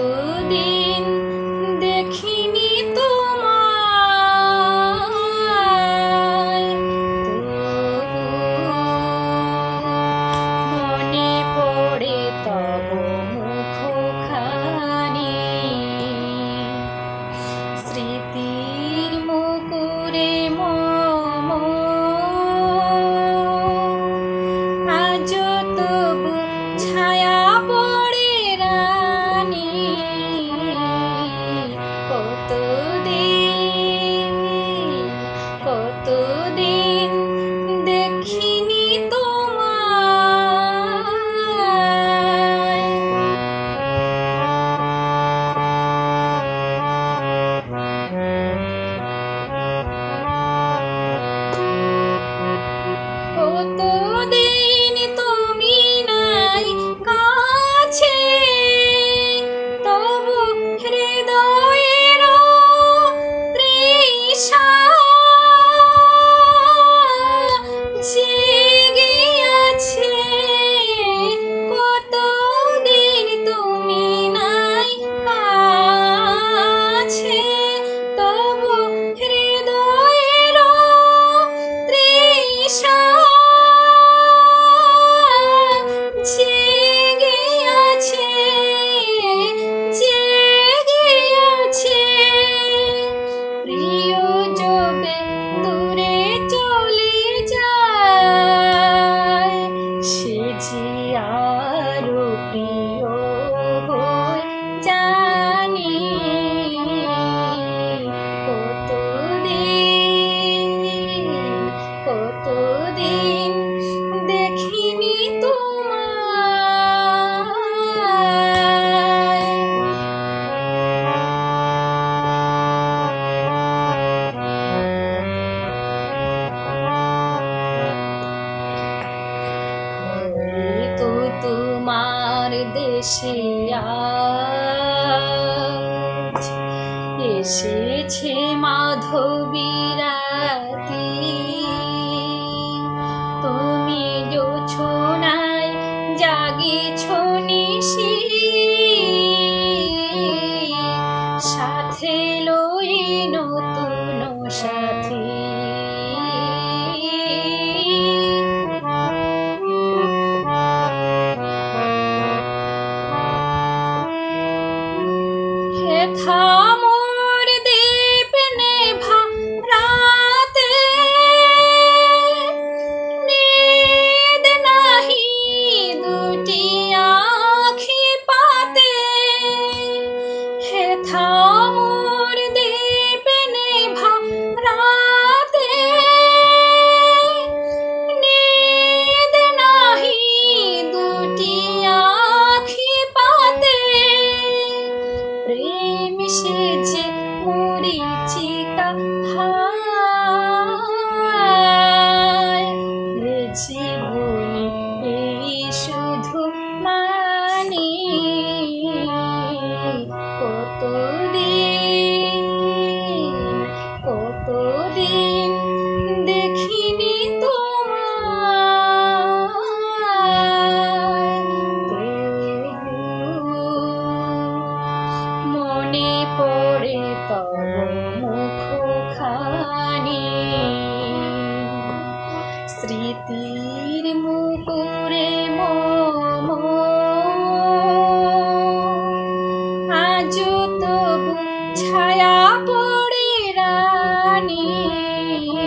বহুদিন এসে এসেছে মাধবীরাতি তুমি জোছনায় জাগিছ নিশি। সাথে লই নতুন সাথে। Amen.